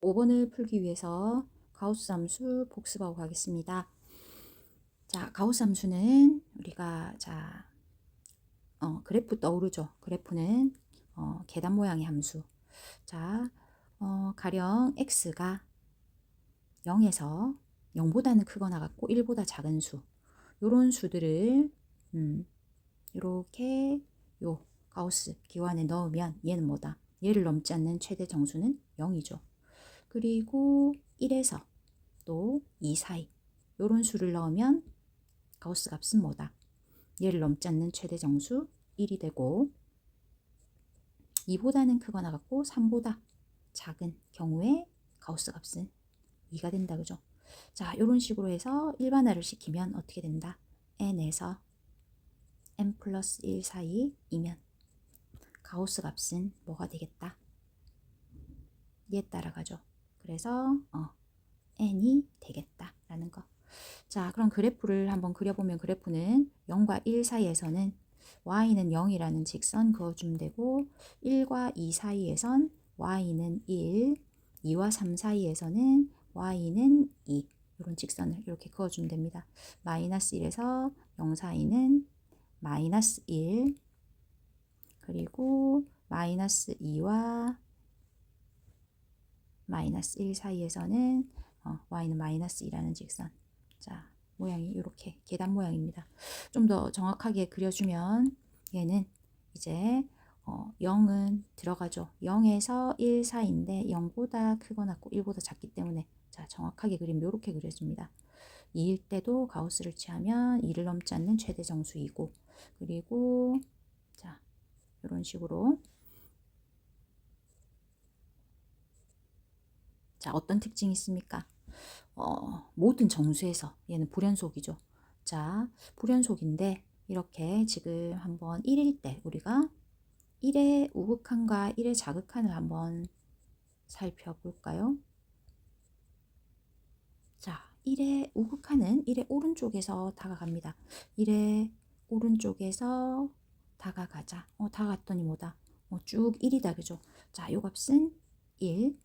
5번을 풀기 위해서 가우스 함수 복습하고 가겠습니다. 자, 가우스 함수는 우리가 자 어, 그래프 떠오르죠. 그래프는 어, 계단 모양의 함수. 자, 어, 가령 x가 0에서 0보다는 크거나 같고 1보다 작은 수. 요런 수들을 음, 이렇게 요 가우스 기호안에 넣으면 얘는 뭐다? 얘를 넘지 않는 최대 정수는 0이죠. 그리고 1에서 또 2 사이 요런 수를 넣으면 가우스 값은 뭐다? 얘를 넘지 않는 최대 정수 1이 되고 2보다는 크거나 같고 3보다 작은 경우에 가우스 값은 2가 된다 그죠? 자, 이런 식으로 해서 일반화를 시키면 어떻게 된다? n에서 n 플러스 1 사이이면 가우스 값은 뭐가 되겠다? 얘 따라가죠. 그래서 어, n이 되겠다라는 거. 자, 그럼 그래프를 한번 그려보면 그래프는 0과 1 사이에서는 y는 0이라는 직선 그어주면 되고 1과 2 사이에선 y는 1, 2와 3 사이에서는 y는 2 이런 직선을 이렇게 그어주면 됩니다. 마이너스 1에서 0 사이는 마이너스 1 그리고 마이너스 2와 마이너스 1 사이에서는 어, y는 마이너스 2라는 직선 자 모양이 이렇게 계단 모양입니다. 좀 더 정확하게 그려주면 얘는 이제 어, 0은 들어가죠. 0에서 1 사이인데 0보다 크거나 같고 1보다 작기 때문에 자 정확하게 그리면 이렇게 그려집니다. 2일 때도 가우스를 취하면 2를 넘지 않는 최대 정수이고 그리고 자 이런 식으로 자 어떤 특징이 있습니까? 어, 모든 정수에서 얘는 불연속이죠. 자, 불연속인데 이렇게 지금 한번 1일 때 우리가 1의 우극한과 1의 자극한을 한번 살펴볼까요? 자, 1의 우극한은 1의 오른쪽에서 다가갑니다. 1의 오른쪽에서 다가가자. 어, 다가갔더니 뭐다? 어, 쭉 1이다. 그죠? 자, 요 값은 1.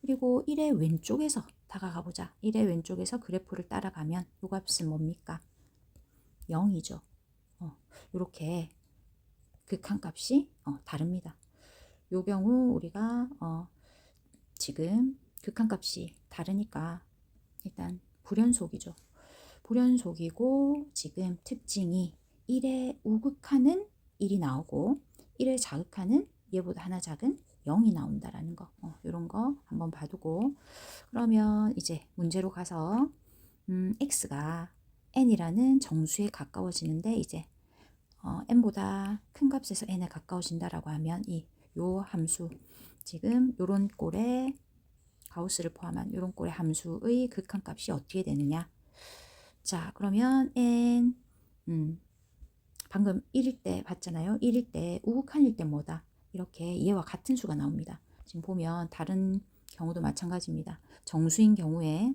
그리고 1의 왼쪽에서 다가가 보자. 1의 왼쪽에서 그래프를 따라가면 요 값은 뭡니까? 0이죠. 어, 이렇게 극한값이 어, 다릅니다. 요 경우 우리가 어, 지금 극한값이 다르니까 일단 불연속이죠. 불연속이고 지금 특징이 1의 우극한은 1이 나오고 1의 자극한은 얘보다 하나 작은 0이 나온다라는 거. 어, 이런 거 한번 봐두고. 그러면 이제 문제로 가서 음, x가 n이라는 정수에 가까워지는데 이제 어, n보다 큰 값에서 n에 가까워진다라고 하면 이 요 함수 지금 요런 꼴에 가우스를 포함한 요런 꼴의 함수의 극한값이 어떻게 되느냐. 자 그러면 n 음, 방금 1일 때 봤잖아요. 1일 때 우극한일 때 뭐다 이렇게 얘와 같은 수가 나옵니다 지금 보면 다른 경우도 마찬가지입니다 정수인 경우에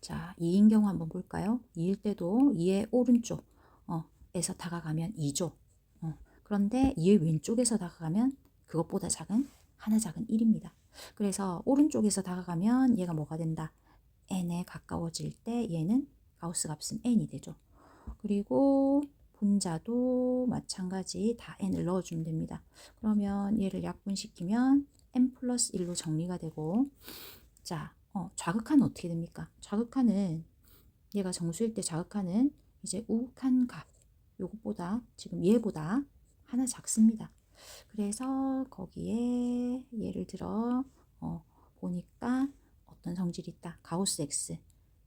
자, 2인 경우 한번 볼까요? 2일 때도 2의 오른쪽 어, 에서 다가가면 2죠. 어, 그런데 2의 왼쪽에서 다가가면 그것보다 작은 하나 작은 1입니다. 그래서 오른쪽에서 다가가면 얘가 뭐가 된다? n에 가까워질 때 얘는 가우스 값은 n이 되죠. 그리고 분자도 마찬가지 다 n을 넣어주면 됩니다. 그러면 얘를 약분시키면 n 플러스 1로 정리가 되고 자 어, 좌극한은 어떻게 됩니까? 좌극한은 얘가 정수일 때 좌극한은 이제 우극한 값 요것보다 지금 얘보다 하나 작습니다. 그래서 거기에 예를 들어 어, 보니까 어떤 성질이 있다. 가우스 x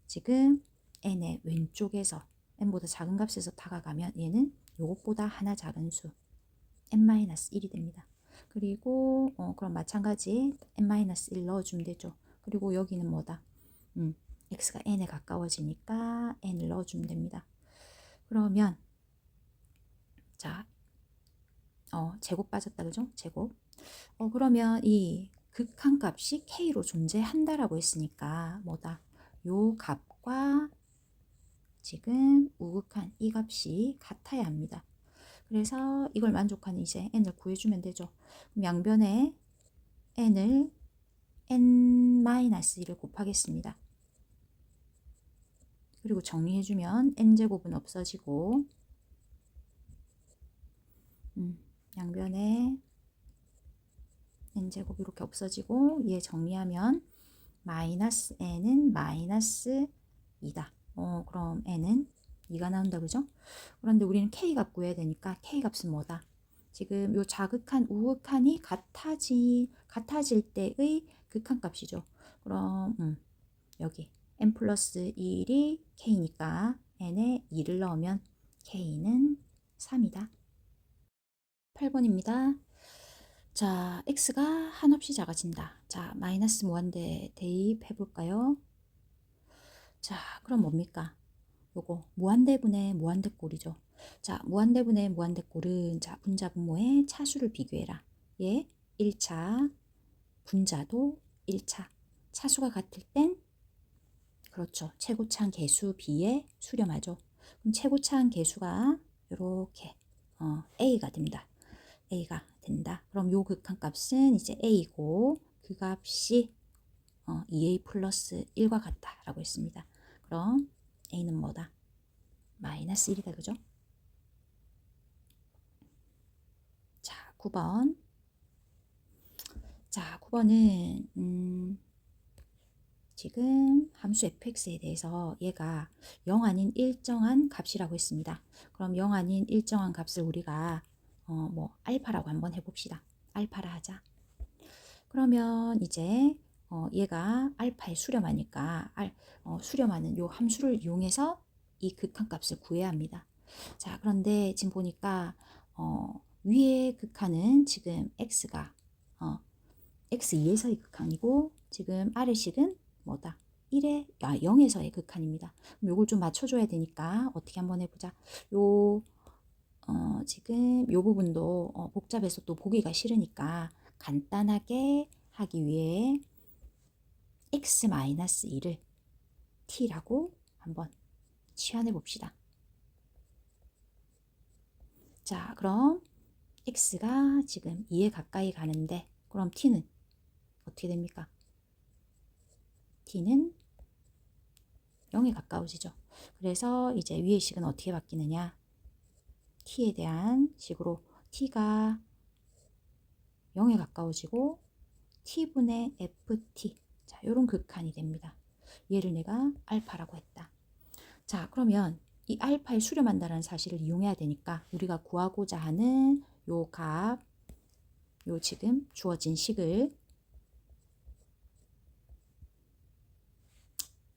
지금 n의 왼쪽에서 n보다 작은 값에서 다가가면 얘는 요것보다 하나 작은 수 n-1이 됩니다. 그리고 어, 그럼 마찬가지 n-1 넣어주면 되죠. 그리고 여기는 뭐다? 음, x가 n에 가까워지니까 n을 넣어주면 됩니다. 그러면 자, 어, 제곱 빠졌다 그죠? 제곱. 어, 그러면 이 극한값이 k로 존재한다라고 했으니까 뭐다? 요 값과 지금 우극한 이 값이 같아야 합니다. 그래서 이걸 만족하는 이제 n을 구해주면 되죠. 그럼 양변에 n을 n-1을 곱하겠습니다. 그리고 정리해주면 n제곱은 없어지고 음, 양변에 n제곱 이렇게 없어지고 얘 정리하면 마이너스 n은 마이너스 2다. 어, 그럼 n은 2가 나온다 그죠? 그런데 우리는 k값 구해야 되니까 k값은 뭐다? 지금 요 자극한 우극한이 같아지 같아질 때의 극한값이죠. 그럼 음, 여기 n 플러스 1이 k니까 n에 2를 넣으면 k는 3이다. 8번입니다. 자, x가 한없이 작아진다. 자, 마이너스 무한대 대입해 볼까요? 자, 그럼 뭡니까? 요거 무한대분의 무한대꼴이죠. 자, 무한대분의 무한대꼴은 자, 분자 분모의 차수를 비교해라. 얘 1차, 분자도 1차. 차수가 같을 땐 그렇죠. 최고차항 개수 b에 수렴하죠. 그럼 최고차항 개수가 이렇게 어, a가 됩니다. a가 된다. 그럼 요 극한값은 이제 a고 그 값이 어, 2a 플러스 1과 같다라고 했습니다. 그럼 a는 뭐다? 마이너스 1이다. 그죠? 자, 9번. 자, 9번은 음, 지금 함수 fx에 대해서 얘가 0 아닌 일정한 값이라고 했습니다. 그럼 0 아닌 일정한 값을 우리가 어, 뭐 알파라고 한번 해봅시다. 알파라 하자. 그러면 이제 어, 얘가 알파에 수렴하니까 알, 어, 수렴하는 요 함수를 이용해서 이 극한값을 구해야 합니다. 자, 그런데 지금 보니까 어, 위의 극한은 지금 x가 어, x2에서의 극한이고 지금 아래 식은 뭐다? 1에 아, 0에서의 극한입니다. 그럼 요걸 좀 맞춰줘야 되니까 어떻게 한번 해보자. 요 어, 지금 요 부분도 어, 복잡해서 또 보기가 싫으니까 간단하게 하기 위해 x-1을 t라고 한번 치환해 봅시다. 자, 그럼 x가 지금 2에 가까이 가는데 그럼 t는 어떻게 됩니까? t는 0에 가까워지죠. 그래서 이제 위의 식은 어떻게 바뀌느냐? t에 대한 식으로 t가 0에 가까워지고 t분의 ft 자, 요런 극한이 됩니다. 얘를 내가 알파라고 했다. 자, 그러면 이 알파에 수렴한다는 사실을 이용해야 되니까 우리가 구하고자 하는 요 값, 요 지금 주어진 식을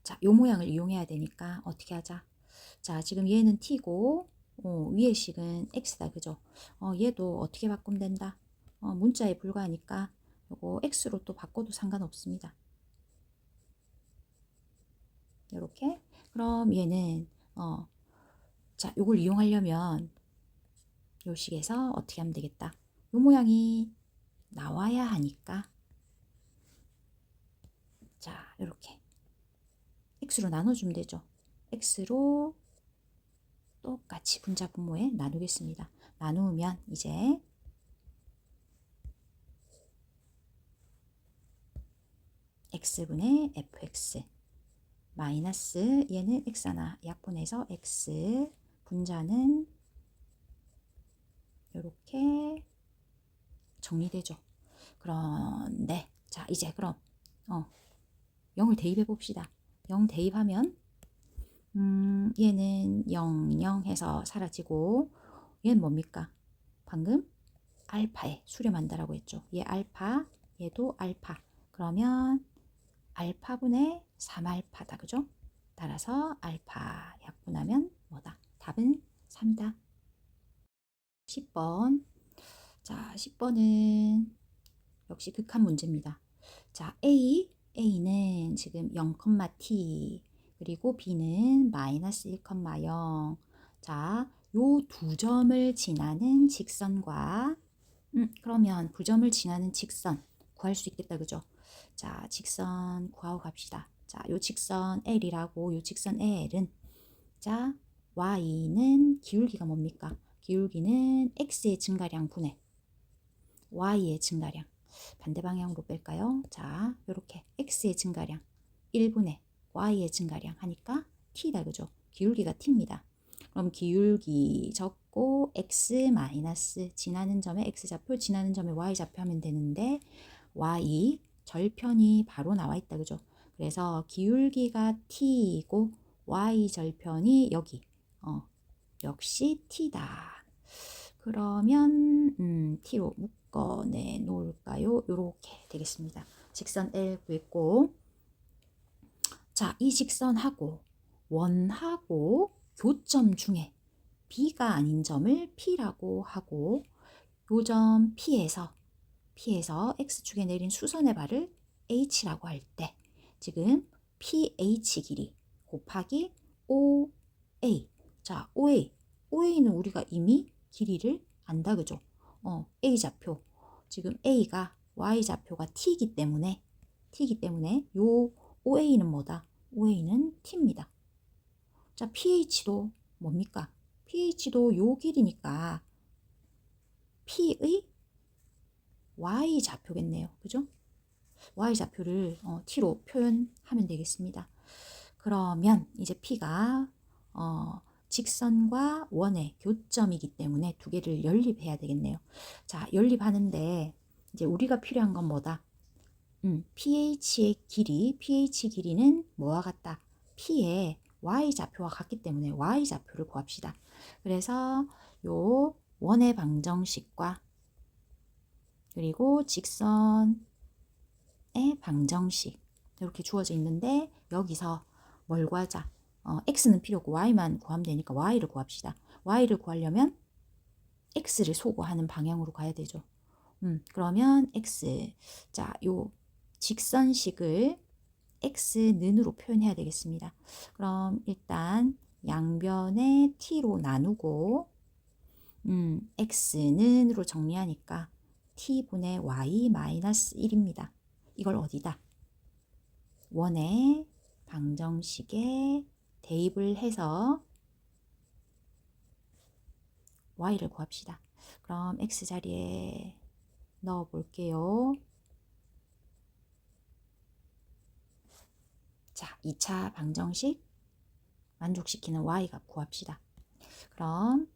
자, 요 모양을 이용해야 되니까 어떻게 하자? 자, 지금 얘는 t고 어, 위의 식은 x다. 그죠? 어, 얘도 어떻게 바꾸면 된다? 어, 문자에 불과하니까 요거 x로 또 바꿔도 상관없습니다. 이렇게 그럼 얘는 어, 자, 요걸 이용하려면 요 식에서 어떻게 하면 되겠다. 요 모양이 나와야 하니까 자, 이렇게 x로 나눠주면 되죠. x로 똑같이 분자 분모에 나누겠습니다. 나누면 이제 x분의 fx 마이너스 얘는 x 하나 약분해서 x 분자는 이렇게 정리되죠. 그런데 자 이제 그럼 어 0을 대입해 봅시다. 0 대입하면 음, 얘는 0, 0 해서 사라지고 얘는 뭡니까? 방금 알파에 수렴한다라고 했죠. 얘 알파, 얘도 알파. 그러면 알파분의 3알파다. 그죠? 따라서 알파 약분하면 뭐다? 답은 3이다. 10번. 자, 10번은 역시 극한 문제입니다. 자, A, A는 지금 0,t 그리고 b는 마이너스 1,0. 자, 요 두 점을 지나는 직선과 음, 그러면 두 점을 지나는 직선 구할 수 있겠다. 그죠? 자, 직선 구하고 갑시다. 자, 요 직선 L이라고 요 직선 L은 자, Y는 기울기가 뭡니까? 기울기는 x의 증가량 분의 y의 증가량. 반대 방향으로 뺄까요? 자, 이렇게 x의 증가량 1분의 y의 증가량 하니까 t다 그죠? 기울기가 t입니다. 그럼 기울기 적고 x 마이너스 지나는 점에 x 좌표 지나는 점에 y 좌표 하면 되는데 y 절편이 바로 나와 있다 그죠? 그래서 기울기가 t이고 y 절편이 여기 어, 역시 t다. 그러면 음, t로 묶어내 놓을까요? 이렇게 되겠습니다. 직선 L 구했고 자, 이 직선하고 원하고 교점 중에 B가 아닌 점을 P라고 하고 요점 P에서 P에서 X축에 내린 수선의 발을 H라고 할 때 지금 PH 길이 곱하기 OA 자 OA OA는 우리가 이미 길이를 안다 그죠? 어, A 좌표 지금 A가 Y 좌표가 T이기 때문에 T이기 때문에 요 OA는 뭐다? OA는 T입니다. 자, pH도 뭡니까? pH도 요 길이니까 P의 Y 좌표겠네요. 그죠? Y 좌표를 어, T로 표현하면 되겠습니다. 그러면 이제 P가 어, 직선과 원의 교점이기 때문에 두 개를 연립해야 되겠네요. 자, 연립하는데 이제 우리가 필요한 건 뭐다? 음, pH의 길이, pH 길이는 뭐와 같다? P의 y 좌표와 같기 때문에 y 좌표를 구합시다. 그래서 요 원의 방정식과 그리고 직선의 방정식 이렇게 주어져 있는데 여기서 뭘 구하자? 어, x는 필요 없고 y만 구하면 되니까 y를 구합시다. y를 구하려면 x를 소거하는 방향으로 가야 되죠. 음, 그러면 x 자, 요 직선식을 x는으로 표현해야 되겠습니다. 그럼 일단 양변에 t로 나누고 음, x는으로 정리하니까 t분의 y 마이너스 1입니다. 이걸 어디다? 원의 방정식에 대입을 해서 y를 구합시다. 그럼 x 자리에 넣어 볼게요. 자, 2차 방정식 만족시키는 y값 구합시다. 그럼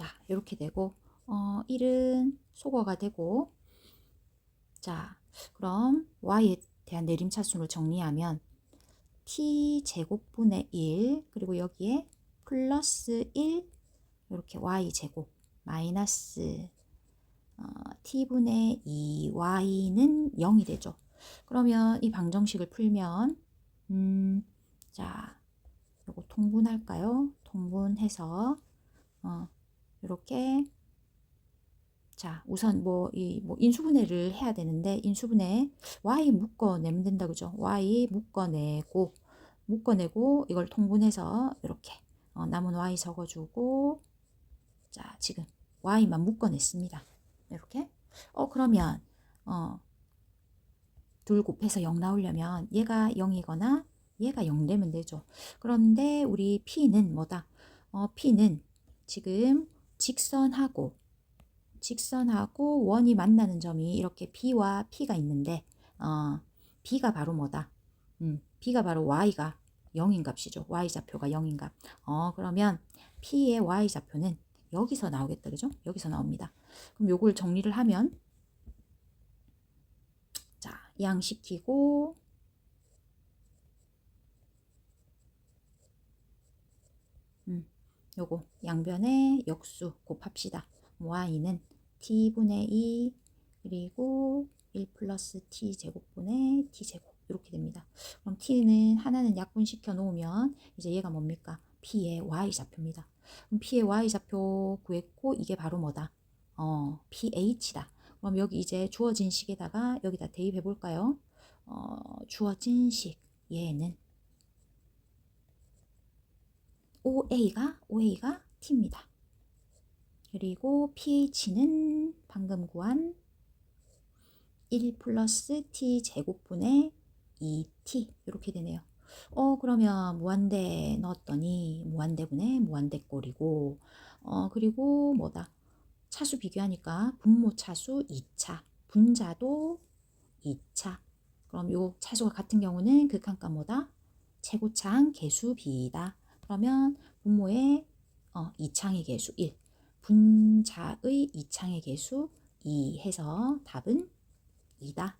자, 이렇게 되고 어, 1은 소거가 되고 자, 그럼 y에 대한 내림차순을 정리하면 t 제곱분의 1 그리고 여기에 플러스 1 이렇게 y 제곱 마이너스 어, t분의 2y는 0이 되죠. 그러면 이 방정식을 풀면 음, 자, 요거 통분할까요? 통분해서 어, 이렇게 자, 우선 뭐, 이, 뭐, 인수분해를 해야 되는데, 인수분해, y 묶어내면 된다, 그죠? y 묶어내고, 묶어내고, 이걸 통분해서, 이렇게, 어, 남은 y 적어주고 자 지금 y만 묶어냈습니다. 이렇게 어 그러면 어, 둘 곱해서 0 나오려면 얘가 0이거나 얘가 0 되면 되죠. 그런데 우리 p는 뭐다? 어, p는 지금 직선하고 직선하고 원이 만나는 점이 이렇게 b와 p가 있는데 어, b가 바로 뭐다? 음, b가 바로 y가 0인 값이죠. y좌표가 0인 값. 어, 그러면 p의 y좌표는 여기서 나오겠다. 그죠? 여기서 나옵니다. 그럼 요걸 정리를 하면 자, 양시키고 음, 요거 양변에 역수 곱합시다. y는 t분의 2 그리고 1 플러스 t 제곱분의 t 제곱 이렇게 됩니다. 그럼 t는 하나는 약분시켜 놓으면 이제 얘가 뭡니까? p의 y 좌표입니다. 그럼 p의 y 좌표 구했고 이게 바로 뭐다? 어, ph다. 그럼 여기 이제 주어진 식에다가 여기다 대입해 볼까요? 어, 주어진 식 얘는 OA가 OA가 t입니다. 그리고 pH는 방금 구한 1 플러스 t 제곱분의 2t 이렇게 되네요. 어 그러면 무한대 넣었더니 무한대분의 무한대꼴이고 어 그리고 뭐다 차수 비교하니까 분모 차수 2차 분자도 2차 그럼 요 차수가 같은 경우는 극한값 뭐다 최고차항 개수 b이다 그러면 분모의 어, 2창의 개수 1 분자의 2창의 개수 2 해서 답은 2다